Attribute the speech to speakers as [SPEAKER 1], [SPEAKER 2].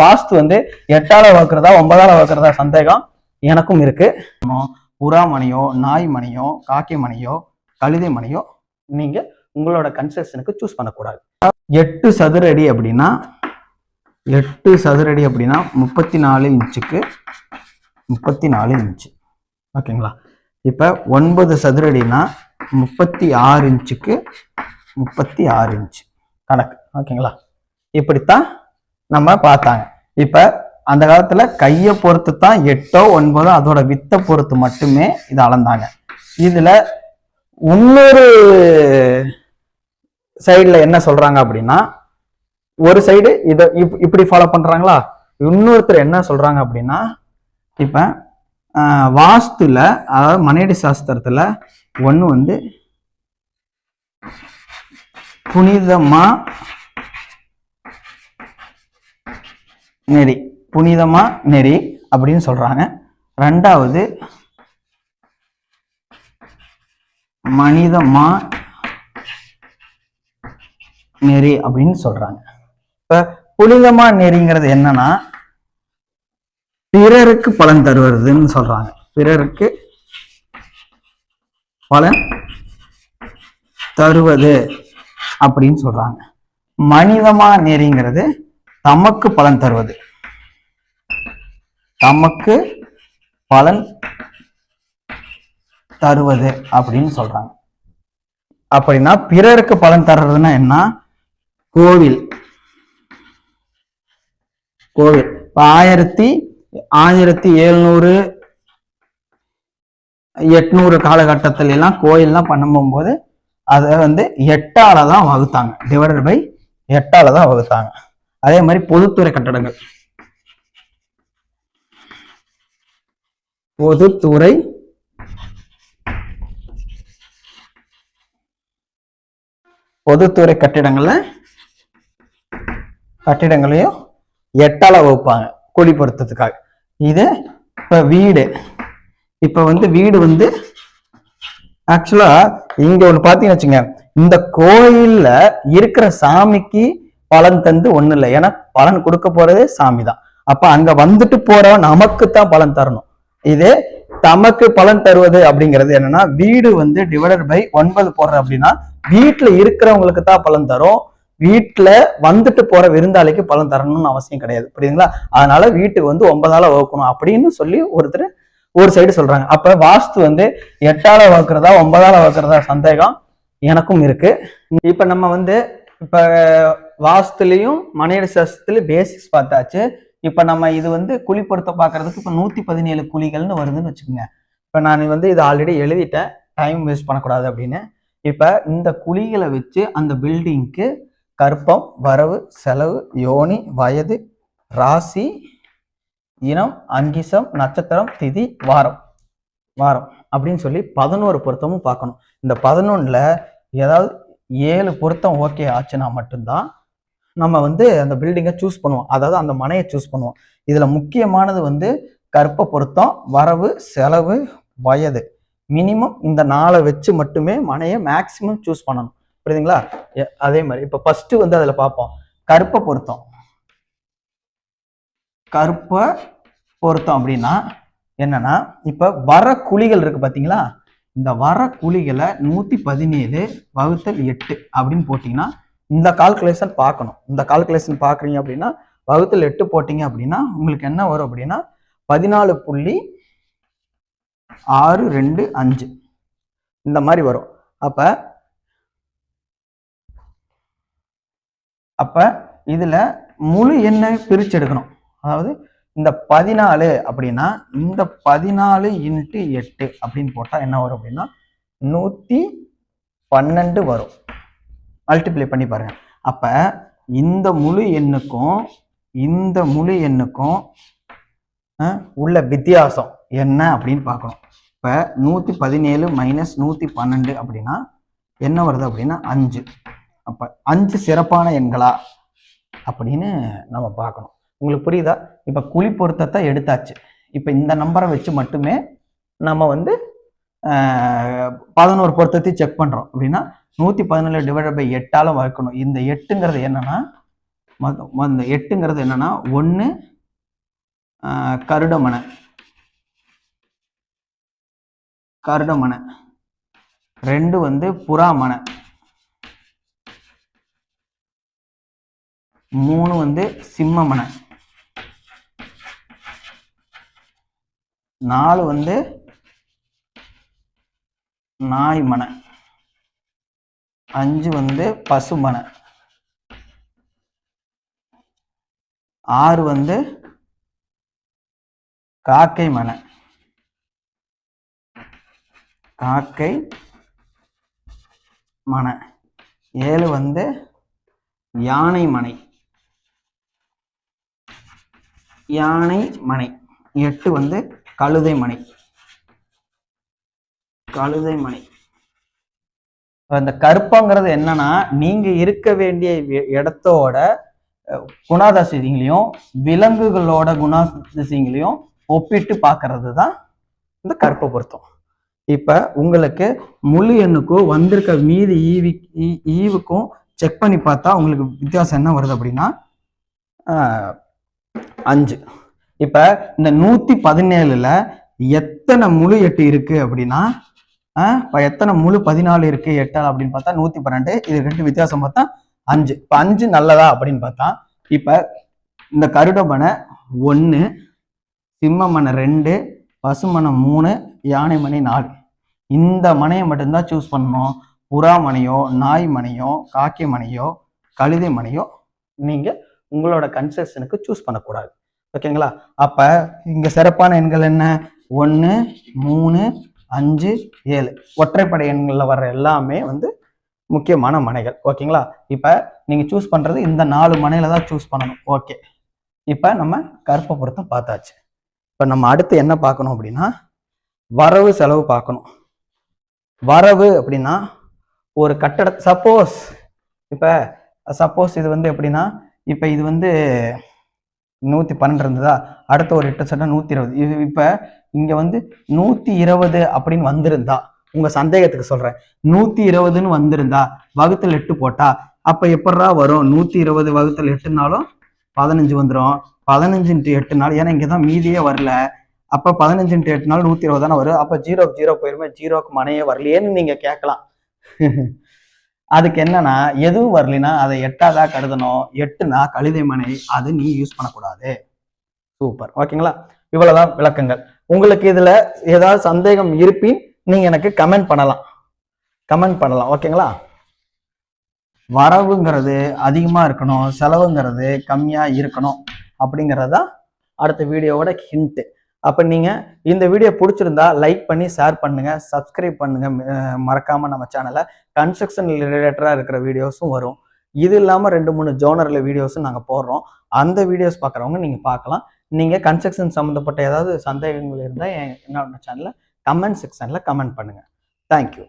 [SPEAKER 1] வாஸ்து வந்து எட்டால வகுக்கிறதா ஒன்பதால வகுக்கிறதா சந்தேகம் எனக்கும் இருக்கு. புறா மணியோ நாய் மணியோ காக்கை மணியோ கழுதை மணியோ நீங்க உங்களோட கன்ஸ்ட்ரக்ஷனுக்கு சூஸ் பண்ணக்கூடாது. எட்டு சதுர அடி அப்படின்னா எட்டு சதுர அடி அப்படின்னா முப்பத்தி நாலு இன்ச்சுக்கு முப்பத்தி நாலு இன்ச்சு. ஓகேங்களா? இப்போ ஒன்பது சதுரடினா முப்பத்தி ஆறு இன்ச்சுக்கு முப்பத்தி ஆறு இன்ச்சு. கணக்கு. ஓகேங்களா? இப்படித்தான் நம்ம பார்த்தாங்க. இப்போ அந்த காலத்துல கையை பொறுத்து தான் எட்டோ ஒன்பதோ அதோட வித்தை பொறுத்து மட்டுமே இதை அளந்தாங்க. இதுல இன்னொரு சைடுல என்ன சொல்றாங்க அப்படின்னா ஒரு சைடு இதை இப்- இப்படி ஃபாலோ பண்றாங்களா? இன்னொருத்தர் என்ன சொல்றாங்க அப்படின்னா இப்ப ஆஹ், வாஸ்துல அதாவது மனையடி சாஸ்திரத்துல ஒன்று வந்து புனிதமா நெறி. புனிதமா நெறி அப்படின்னு சொல்றாங்க. ரெண்டாவது மனிதமா நெறி அப்படின்னு சொல்றாங்க. இப்ப புனிதமா நெறிங்கிறது என்னன்னா பிறருக்கு பலன் தருவதுன்னு சொல்றாங்க. பிறருக்கு பலன் தருவது அப்படின்னு சொல்றாங்க. மனிதமா நெறிங்கிறது தமக்கு பலன் தருவது. தமக்கு பலன் தருவது அப்படின்னு சொல்றாங்க. அப்படின்னா பிறருக்கு பலன் தர்றதுன்னா என்ன? கோவில். கோவில். இப்ப ஆயிரத்தி ஆயிரத்தி எழுநூறு எட்நூறு காலகட்டத்தில எல்லாம் கோயில்லாம் பண்ணும்போது அதை வந்து எட்டால தான் வகுத்தாங்க. டிவைடட் பை எட்டால தான் வகுத்தாங்க. அதே மாதிரி பொதுத்துறை கட்டடங்கள். பொதுத்துறை பொதுத்துறை கட்டிடங்கள்ல கட்டிடங்களையும் எட்டால வகுப்பாங்க குடி இது இப்ப வீடு. இப்ப வந்து வீடு வந்து ஆக்சுவலா இங்க ஒண்ணு பாத்தீங்கன்னு வச்சுங்க இந்த கோயில்ல இருக்கிற சாமிக்கு பலன் தந்து ஒண்ணு இல்லை ஏன்னா பலன் கொடுக்க போறதே சாமி தான் அப்ப அங்க வந்துட்டு போறவன் நமக்கு தான் பலன் தரணும். இது தமக்கு பலன் தருவது அப்படிங்கிறது என்னன்னா வீடு வந்து டிவைடட் பை ஒன்பது போடுற அப்படின்னா வீட்டுல இருக்கிறவங்களுக்கு தான் பலன் தரும். வீட்டுல வந்துட்டு போற விருந்தாளிக்கு பலன் தரணும்னு அவசியம் கிடையாது. புரியுதுங்களா? அதனால வீட்டுக்கு வந்து ஒன்பதால வகுக்கணும் அப்படின்னு சொல்லி ஒருத்தர் ஒரு சைடு சொல்றாங்க. அப்ப வாஸ்து வந்து எட்டால வகுக்கிறதா ஒன்பதால வகுக்கிறதா சந்தேகம் எனக்கும் இருக்கு. இப்ப நம்ம வந்து இப்ப வாஸ்துலயும் மனையடி சாஸ்திரத்துலயும் பேசிக்ஸ் பார்த்தாச்சு. இப்போ நம்ம இது வந்து குழி பொருத்த பார்க்கறதுக்கு இப்போ நூற்றி பதினேழு குழிகள்னு வருதுன்னு வச்சுக்கோங்க. இப்போ நான் வந்து இது ஆல்ரெடி எழுதிட்டேன். டைம் வேஸ்ட் பண்ணக்கூடாது அப்படின்னு. இப்போ இந்த குழிகளை வச்சு அந்த பில்டிங்க்கு கற்பம் வரவு செலவு யோனி வயது ராசி இனம் அங்கிசம் நட்சத்திரம் திதி வாரம். வாரம் அப்படின்னு சொல்லி பதினோரு பொருத்தமும் பார்க்கணும். இந்த பதினொன்றில் ஏதாவது ஏழு பொருத்தம் ஓகே ஆச்சுன்னா மட்டும்தான் நம்ம வந்து அந்த பில்டிங்கை சூஸ் பண்ணுவோம். அதாவது அந்த மனையை சூஸ் பண்ணுவோம். இதில் முக்கியமானது வந்து கற்ப பொருத்தம் வரவு செலவு வயது. மினிமம் இந்த நாளை வச்சு மட்டுமே மனையை மேக்சிமம் சூஸ் பண்ணணும். புரியுதுங்களா? எ- அதே மாதிரி இப்போ ஃபஸ்ட்டு வந்து அதில் பார்ப்போம். கற்ப பொருத்தம். கற்ப பொருத்தம் அப்படின்னா என்னன்னா இப்போ வர குழிகள் இருக்கு பார்த்தீங்களா இந்த வர குழிகளை நூற்றி பதினேழு வகுத்தல் எட்டு அப்படின்னு போட்டிங்கன்னா இந்த கால்குலேஷன் பார்க்கணும். இந்த கால்குலேஷன் பார்க்குறீங்க அப்படின்னா வகுத்தில் எட்டு போட்டீங்க அப்படின்னா உங்களுக்கு என்ன வரும் அப்படின்னா பதினாலு புள்ளி ஆறு ரெண்டு அஞ்சு. இந்த மாதிரி வரும். அப்ப அப்ப இதில் முழு எண்ணை பிரிச்சு எடுக்கணும். அதாவது இந்த பதினாலு அப்படின்னா இந்த பதினாலு இன்ட்டு எட்டு அப்படின்னு போட்டால் என்ன வரும் அப்படின்னா நூற்றி பன்னெண்டு வரும். மல்டிப்ளை பண்ணி பாருங்க. அப்போ இந்த முழு எண்ணுக்கும் இந்த முழு எண்ணுக்கும் உள்ள வித்தியாசம் என்ன அப்படின்னு பார்க்கணும். இப்போ நூற்றி பதினேழு மைனஸ் நூற்றி பன்னெண்டு அப்படின்னா என்ன வருது அப்படின்னா அஞ்சு. அப்போ அஞ்சு சிறப்பான எண்களா அப்படின்னு நம்ம பார்க்கணும். உங்களுக்கு புரியுதா? இப்போ குழி பொருத்தத்தை எடுத்தாச்சு. இப்போ இந்த நம்பரை வச்சு மட்டுமே நம்ம வந்து பதினோரு பொருத்தத்தையும் செக் பண்ணுறோம் அப்படின்னா நூற்றி பதினேழு டிவைட் பை எட்டால் வகுக்கணும். இந்த எட்டுங்கிறது என்னன்னா மொத்த- இந்த எட்டுங்கிறது என்னன்னா ஒன்று கருடமனை கருடமனை ரெண்டு வந்து புறாமனை மூணு வந்து சிம்மமனை நாலு வந்து நாய் மனை. அஞ்சு வந்து பசுமனை ஆறு வந்து காக்கை மனை. காக்கை மனை. ஏழு வந்து யானை மனை. யானை மனை. எட்டு வந்து கழுதை மனை. கழுதை மனை அந்த கருப்பங்கிறது என்னன்னா நீங்க இருக்க வேண்டிய இடத்தோட அஹ், குணாதிசயங்களையும் விலங்குகளோட குணாதிசயங்களையும் ஒப்பிட்டு பார்க்கறது தான் இந்த கருப்பை பொருத்தம். இப்ப உங்களுக்கு முழு எண்ணுக்கும் வந்திருக்க மீதி ஈவி ஈவுக்கும் செக் பண்ணி பார்த்தா உங்களுக்கு வித்தியாசம் என்ன வருது அப்படின்னா ஆஹ், அஞ்சு. இப்ப இந்த நூத்தி பதினேழுல எத்தனை முழு எட்டு இருக்கு அப்படின்னா இப்போ எத்தனை முழு பதினாலு இருக்கு எட்டால் அப்படின்னு பார்த்தா நூத்தி பன்னெண்டு. இது ரெண்டு வித்தியாசம் பார்த்தா அஞ்சு. இப்போ அஞ்சு நல்லதா அப்படின்னு பார்த்தா இப்போ இந்த கருடமனை ஒன்று சிம்மமனை ரெண்டு பசுமனை மூணு யானை மனை நாலு. இந்த மனையை மட்டும்தான் சூஸ் பண்ணணும். புறா மனையோ நாய் மனையோ காக்கை மனையோ கழுதை மனையோ நீங்கள் உங்களோட கன்செஷனுக்கு சூஸ் பண்ணக்கூடாது. ஓகேங்களா அப்போ இங்கே சிறப்பான எண்கள் என்ன? ஒன்று மூணு அஞ்சு ஏழு. ஒற்றைப்படை எண்களில் வர்ற எல்லாமே வந்து முக்கியமான மனைகள். ஓகேங்களா? இப்போ நீங்கள் சூஸ் பண்ணுறது இந்த நாலு மனையில தான் சூஸ் பண்ணணும். ஓகே. இப்போ நம்ம கருப்பை பொருத்தம் பார்த்தாச்சு. இப்போ நம்ம அடுத்து என்ன பார்க்கணும் அப்படின்னா வரவு செலவு பார்க்கணும். வரவு அப்படின்னா ஒரு கட்டட சப்போஸ் இப்போ சப்போஸ் இது வந்து எப்படின்னா இப்போ இது வந்து நூற்றி பன்னெண்டு இருந்ததா? அடுத்த ஒரு எட்டு சட்டம் நூற்றி இருபது. இது இப்போ இங்கே வந்து நூற்றி இருபது அப்படின்னு வந்திருந்தா உங்கள் சந்தேகத்துக்கு சொல்கிறேன் நூற்றி இருபதுன்னு வந்திருந்தா வகுத்தல் எட்டு போட்டா அப்போ எப்படா வரும்? நூற்றி இருபது வகுத்தல் எட்டுனாலும் பதினஞ்சு வந்துடும் பதினஞ்சு இன்ட்டு எட்டு நாள் ஏன்னா இங்கே தான் மீதியே வரல. அப்போ பதினஞ்சு இன்ட்டு எட்டு நாள் நூற்றி இருபது தானே வரும். அப்போ ஜீரோக்கு ஜீரோ போயிருமே ஜீரோக்கு மனையே வரலையேன்னு நீங்கள் கேட்கலாம். அதுக்கு என்னன்னா எதுவும் வரலைன்னா அதை எட்டாதா கருதணும் எட்டுனா கழுதை மனை அது நீ யூஸ் பண்ணக்கூடாது. சூப்பர் ஓகேங்களா இவ்வளவுதான் விளக்கங்கள். உங்களுக்கு இதுல ஏதாவது சந்தேகம் இருப்பின் நீங்க எனக்கு கமெண்ட் பண்ணலாம். கமெண்ட் பண்ணலாம். ஓகேங்களா வரவுங்கிறது அதிகமா இருக்கணும் செலவுங்கிறது கம்மியா இருக்கணும் அப்படிங்கிறது தான் அடுத்த வீடியோவோட ஹிண்ட்டு அப்போ நீங்கள் இந்த வீடியோ பிடிச்சிருந்தா லைக் பண்ணி ஷேர் பண்ணுங்கள் சப்ஸ்கிரைப் பண்ணுங்கள் மறக்காமல் நம்ம சேனலை கன்ஸ்ட்ரக்ஷன் ரிலேட்டடாக இருக்கிற வீடியோஸும் வரும். இது இல்லாமல் ரெண்டு மூணு ஜோனரில் வீடியோஸும் நாங்கள் போடுறோம். அந்த வீடியோஸ் பார்க்குறவங்க நீங்கள் பார்க்கலாம் நீங்கள் கன்ஸ்ட்ரக்ஷன் சம்மந்தப்பட்ட ஏதாவது சந்தேகங்கள் இருந்தால் என்னோட சேனலில் கமெண்ட் செக்ஷனில் கமெண்ட் பண்ணுங்கள் தேங்க்யூ